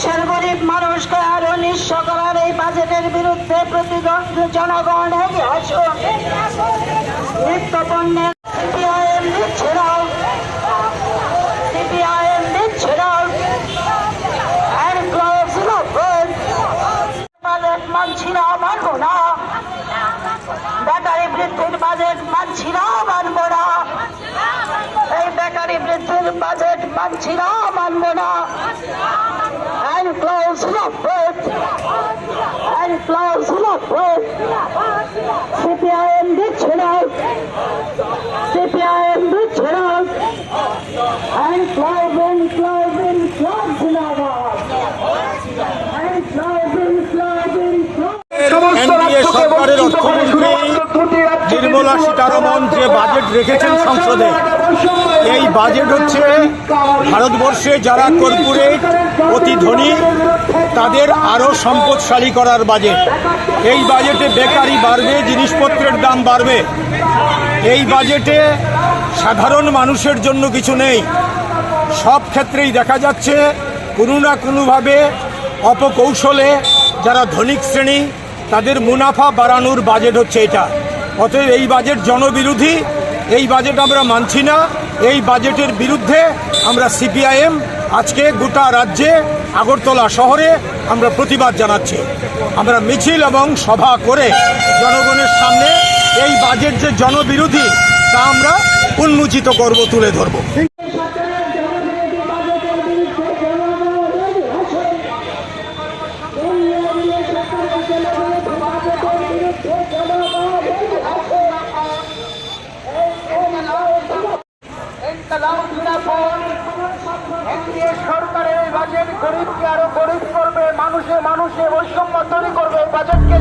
দেশের গরিব মানুষকে আরও নিঃস্ব করার এই বাজেটের বিরুদ্ধে জনগণ নিত্য পণ্যের. বাজেট না, মানবো না। বেকারি বৃদ্ধির বাজেট না, মানবো না। এই বৃদ্ধির বাজেট মানছি না, মানবো না। close Rakhbad and close Rakhbad CPIM ditching out CPIM ditching out and close in close in close in Nirmala Sitharaman যে বাজেট রেখেছেন সংসদে, এই বাজেট হচ্ছে ভারতবর্ষে যারা কর্পোরেট অতি ধনী, তাদের আরও সম্পদশালী করার বাজেট এই বাজেটে বেকারি বাড়বে, জিনিসপত্রের দাম বাড়বে। এই বাজেটে সাধারণ মানুষের জন্য কিছু নেই। সব ক্ষেত্রেই দেখা যাচ্ছে কোনো না কোনোভাবে অপকৌশলে যারা ধনিক শ্রেণি, তাদের মুনাফা বাড়ানোর বাজেট হচ্ছে এটা। অতএব এই বাজেট জনবিরোধী, এই বাজেট আমরা মানছি না, এই বাজেটের বিরুদ্ধে আমরা সিপিআইএম, আজকে গোটা রাজ্যে, আগরতলা শহরে আমরা প্রতিবাদ জানাচ্ছি। আমরা মিছিল এবং সভা করে জনগণের সামনে এই বাজেট যে জনবিরোধী, তা আমরা উন্মোচিত করব, তুলে ধরবো। সরকারের বাজেট গরিবকে আরও গরিব করবে মানুষে মানুষে বৈষম্য তৈরি করবে বাজেটকে